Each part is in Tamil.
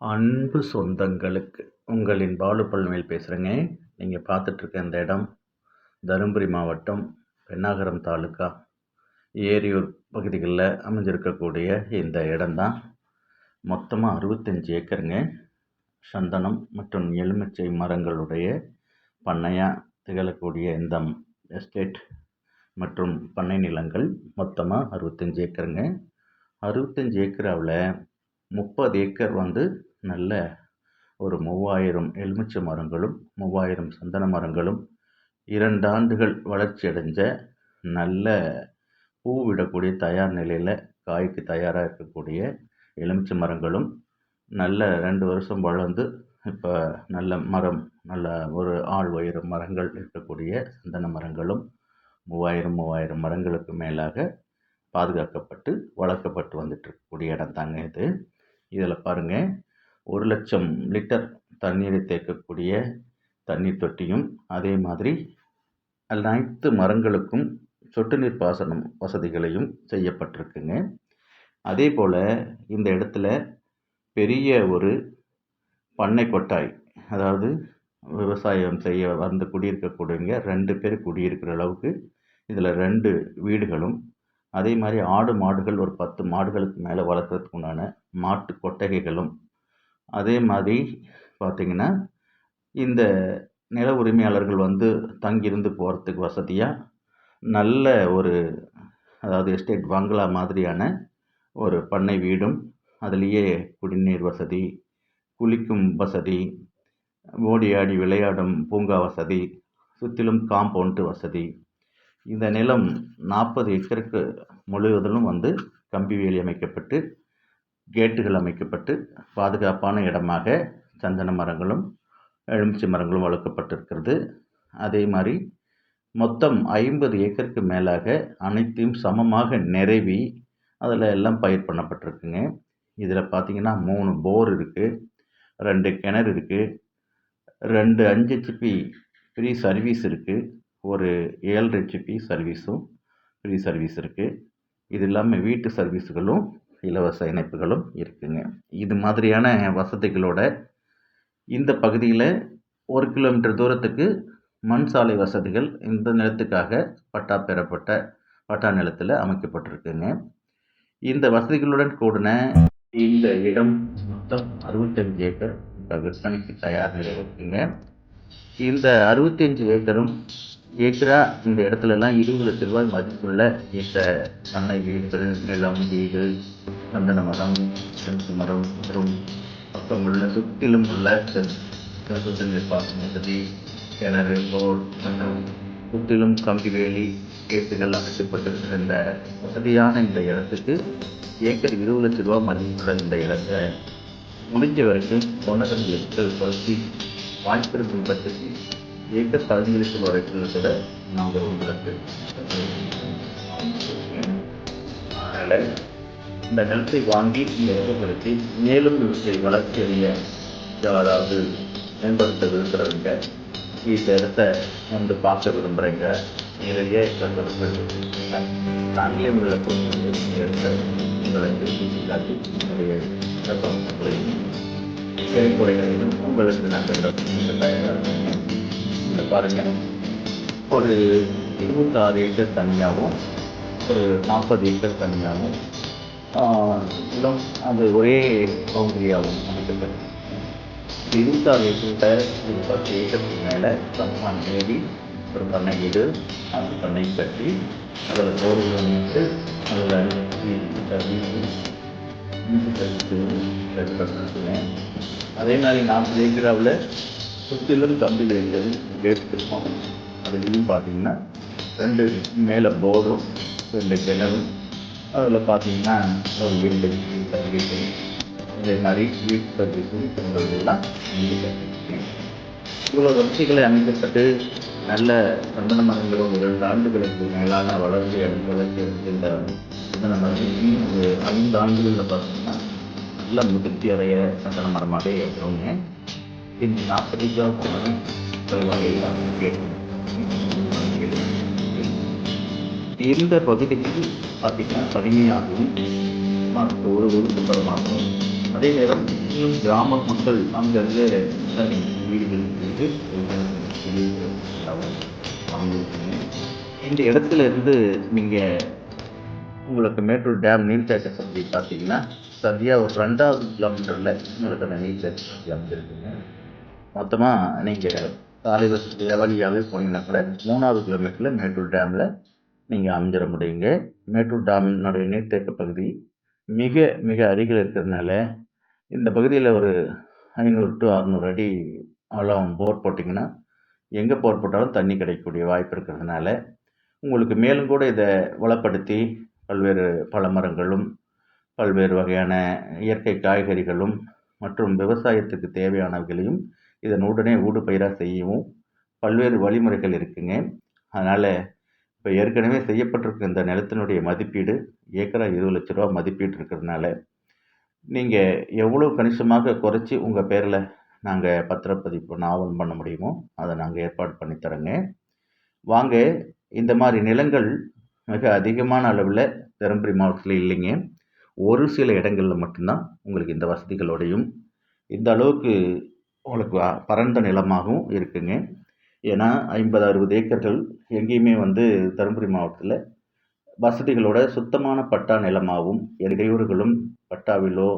அன்பு சொந்தங்களுக்கு உங்களின் பாலு பழனிவேல் பேசுகிறேங்க நீங்கள் பார்த்துட்ருக்க இந்த இடம் தருமபுரி மாவட்டம் பெண்ணாகரம் தாலுக்கா ஏரியூர் பகுதிகளில் அமைஞ்சிருக்கக்கூடிய இந்த இடம்தான். மொத்தமாக அறுபத்தஞ்சி ஏக்கருங்க. சந்தனம் மற்றும் எலுமிச்சை மரங்களுடைய பண்ணையாக திகழக்கூடிய இந்த எஸ்டேட் மற்றும் பண்ணை நிலங்கள் மொத்தமாக அறுபத்தஞ்சி ஏக்கருங்க. அறுபத்தஞ்சி ஏக்கராவில் முப்பது ஏக்கர் வந்து நல்ல ஒரு மூவாயிரம் எலுமிச்சை மரங்களும் மூவாயிரம் சந்தன மரங்களும் இரண்டு ஆண்டுகள் வளர்ச்சி அடைஞ்ச நல்ல பூ விடக்கூடிய தயார் நிலையில் காய்க்கு தயாராக இருக்கக்கூடிய எலுமிச்சை மரங்களும் நல்ல ரெண்டு வருஷம் வளர்ந்து இப்போ நல்ல மரம் நல்ல ஒரு ஆள் உயரம் மரங்கள் இருக்கக்கூடிய சந்தன மரங்களும் மூவாயிரம் மூவாயிரம் மரங்களுக்கு மேலாக பாதுகாக்கப்பட்டு வளர்க்கப்பட்டு வந்துட்டு இருக்கக்கூடிய இடம் தாங்க இது. இதில் பாருங்கள் ஒரு லட்சம் லிட்டர் தண்ணீரை தேக்கக்கூடிய தண்ணீர் தொட்டியும் அதே மாதிரி அனைத்து மரங்களுக்கும் சொட்டு நீர் பாசனம் வசதிகளையும் செய்யப்பட்டிருக்குங்க. அதே போல் இந்த இடத்துல பெரிய ஒரு பண்ணை கொட்டாய் அதாவது விவசாயம் செய்ய வந்து குடியிருக்கக்கூடியவங்க ரெண்டு பேர் குடியிருக்கிற அளவுக்கு இதில் ரெண்டு வீடுகளும் அதே மாதிரி ஆடு மாடுகள் ஒரு பத்து மாடுகளுக்கு மேலே வளர்க்குறதுக்கு உண்டான மாட்டு கொட்டகைகளும் அதே மாதிரி பார்த்திங்கன்னா இந்த நில உரிமையாளர்கள் வந்து தங்கியிருந்து போகிறதுக்கு வசதியாக நல்ல ஒரு அதாவது எஸ்டேட் பங்களா மாதிரியான ஒரு பண்ணை வீடும் அதுலேயே குடிநீர் வசதி குளிக்கும் வசதி ஓடி ஆடி விளையாடும் பூங்கா வசதி சுற்றிலும் காம்பவுண்டு வசதி. இந்த நிலம் நாற்பது ஏக்கருக்கு முழுவதிலும் வந்து கம்பி வேலி அமைக்கப்பட்டு கேட்டுகள் அமைக்கப்பட்டு பாதுகாப்பான இடமாக சந்தன மரங்களும் எலுமிச்சை மரங்களும் வளர்க்கப்பட்டிருக்கிறது. அதே மாதிரி மொத்தம் ஐம்பது ஏக்கருக்கு மேலாக அனைத்தையும் சமமாக நிரவி அதில் எல்லாம் பயிர் பண்ணப்பட்டிருக்குங்க. இதில் பார்த்திங்கன்னா மூணு போர் இருக்குது ரெண்டு கிணறு இருக்குது ரெண்டு அஞ்சு ஹெச்பி ஃப்ரீ சர்வீஸ் இருக்குது ஒரு ஏழு ஹெச்பி சர்வீஸும் ஃப்ரீ சர்வீஸ் இருக்குது இது இல்லாமல் வீட்டு சர்வீஸுகளும் இலவச இணைப்புகளும் இருக்குதுங்க இது மாதிரியான வசதிகளோட இந்த பகுதியில் ஒரு கிலோமீட்டர் தூரத்துக்கு மண் சாலை வசதிகள் இந்த நிலத்துக்காக பட்டா பெறப்பட்ட பட்டா நிலத்தில் அமைக்கப்பட்டிருக்குங்க. இந்த வசதிகளுடன் கூடின இந்த இடம் மொத்தம் அறுபத்தஞ்சு ஏக்கர் விற்பனைக்கு தயார் இருக்குங்க. இந்த அறுபத்தஞ்சு ஏக்கரும் ஏக்கரா இந்த இடத்துலலாம் இருபது லட்ச ரூபாய் மதிப்புள்ள இந்த பண்ணை வீடுகள் நிலம் வீடு சந்தன மரம் செஞ்சு மரம் மற்றும் பக்கம் உள்ள சுற்றிலும் உள்ள சொத்து நிர்வாகம் வசதி கிணறு போல் மற்றும் சுற்றிலும் கம்பி வேலி கேட்டுகள் அமைக்கப்பட்டிருக்கிற இந்த வசதியான இந்த இடத்துக்கு ஏக்கர் இருபது லட்ச ரூபாய் மதிப்புள்ள இந்த இடத்தை முடிஞ்ச வரைக்கும் ஒன்றரை பற்றி வாய்ப்பிருக்கும் பட்சத்தில் ஏக்கர் பதினஞ்சு லட்சம் வரைக்கும் கூட அதனால் இந்த நிலத்தை வாங்கி இந்த இடப்படுத்தி மேலும் இவற்றை வளர்ச்சி அடைய அதாவது மேம்படுத்த விரும்புகிறவங்க இந்த இடத்த வந்து பார்க்க விரும்புகிறேங்க நிறைய நாங்களே உள்ள இடத்த உங்களுக்கு காட்டி நிறைய செயல்முறைகளையும் உங்களுக்கு நாங்கள் தயாராக பாருங்கள் ஒரு இருபத்தாறு ஏக்கர் தனியாகவும் ஒரு நாற்பது ஏக்கர் தனியாகவும் இடம் அது ஒரே பவுண்டரியாகவும் அமைக்கப்பட்டது இருபத்தாறு ஏக்கர்கிட்ட ஒரு பத்து ஏக்கருக்கு மேலே சமமான ஏறி ஒரு பண்ணை வீடு அந்த பண்ணை கட்டி அதில் தோறுகள் அமைத்து அதில் வீடு அதே மாதிரி நாற்பது ஏக்கராவில் சுற்றிலும் கம்பி வேலிகள் கேட்டுருக்கோம் அதுலேயும் பார்த்தீங்கன்னா ரெண்டு மேலே போர்டும் ரெண்டு கிணறும். அதில் பார்த்தீங்கன்னா ஒரு வீடு வீட்டு இதே மாதிரி வீட்டு சர்வீஸும் பெண்களெல்லாம் இவ்வளோ வசதிகளை அமைக்கப்பட்டு நல்ல சந்தன மரங்களும் இரண்டு ஆண்டுகளுக்கு மேலான வளர்ச்சி வளர்ச்சி இந்த சந்தன மரங்களையும் ஒரு ஐந்து ஆண்டுகளில் பார்த்தீங்கன்னா நல்ல முதிர்ச்சி அடைய சந்தன மரமாகவே இருக்கிறவங்க இந்த நாற்பது இந்த பகுதிக்கு பார்த்தீங்கன்னா தனிமையாகவும் மற்ற ஒரு ஒதுக்குப்புறமாகவும் அதே நேரம் இன்னும் கிராம மக்கள் அங்கங்கே தனி வீடுகள் இருக்கு இந்த இடத்துல இருந்து நீங்கள் உங்களுக்கு மேட்டூர் டேம் நீர்த்தேக்க சந்தி பார்த்தீங்கன்னா சரியாக ஒரு ரெண்டாவது கிலோமீட்டரில் உங்களுக்கு நீர்த்தேக்க சந்தி அமைஞ்சிருக்குங்க. மொத்தமாக நீங்கள் சாலை வழியாகவே போனீங்கன்னா கூட மூணாவது கிலோமீட்டரில் மேட்டூர் டேமில் நீங்கள் அமைஞ்சிட முடியுங்க. மேட்டூர் டேமினுடைய நீர்த்தேக்க பகுதி மிக மிக அருகில் இருக்கிறதுனால இந்த பகுதியில் ஒரு ஐநூறு டு அறநூறு அடி ஆழம் போர் போட்டிங்கன்னா எங்கே போர் போட்டாலும் தண்ணி கிடைக்கக்கூடிய வாய்ப்பு இருக்கிறதுனால உங்களுக்கு மேலும் கூட இதை வளப்படுத்தி பல்வேறு பழமரங்களும் பல்வேறு வகையான இயற்கை காய்கறிகளும் மற்றும் விவசாயத்துக்கு தேவையானவைகளையும் இதன் உடனே ஊடு பயிராக செய்யவும் பல்வேறு வழிமுறைகள் இருக்குங்க. அதனால் இப்போ ஏற்கனவே செய்யப்பட்டிருக்க இந்த நிலத்தினுடைய மதிப்பீடு ஏக்கரா இருபது லட்ச ரூபா மதிப்பீடு இருக்கிறதுனால நீங்கள் எவ்வளோ கணிசமாக குறைச்சி உங்கள் பேரில் நாங்கள் பத்திரப்பதிப்பு ஆவணம் பண்ண முடியுமோ அதை நாங்கள் ஏற்பாடு பண்ணித்தரோங்க வாங்க இந்த மாதிரி நிலங்கள் மிக அதிகமான அளவில் தருமபுரி மாவட்டத்தில் இல்லைங்க. ஒரு சில இடங்களில் மட்டும்தான் உங்களுக்கு இந்த வசதிகளோடையும் இந்த அளவுக்கு உங்களுக்கு பரந்த நிலமாகவும் இருக்குங்க. ஏன்னா ஐம்பது அறுபது ஏக்கர்கள் எங்கேயுமே வந்து தருமபுரி மாவட்டத்தில் வசதிகளோட சுத்தமான பட்டா நிலமாகவும் இடையூறுகளும் பட்டாவிலோ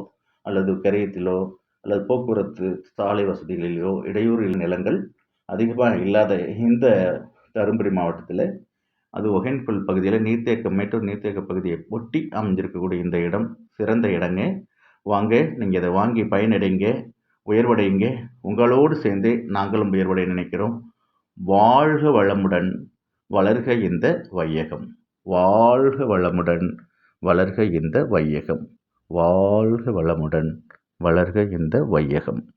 அல்லது கிரயத்திலோ அல்லது போக்குவரத்து சாலை வசதிகளிலோ இடையூறு நிலங்கள் அதிகமாக இல்லாத இந்த தருமபுரி மாவட்டத்தில் அது ஒகேன்கல் பகுதியில் நீர்த்தேக்க மேட்டூர் நீர்த்தேக்க பகுதியை ஒட்டி அமைஞ்சிருக்கக்கூடிய இந்த இடம் சிறந்த இடங்க. வாங்க நீங்கள் இதை வாங்கி பயனடைங்க. உயர்வடையுங்க. உங்களோடு சேர்ந்து நாங்களும் உயர்வடைய நினைக்கிறோம். வாழ்க வளமுடன் வளர்க இந்த வையகம். வாழ்க வளமுடன் வளர்க இந்த வையகம். வாழ்க வளமுடன் வளர்க இந்த வையகம்.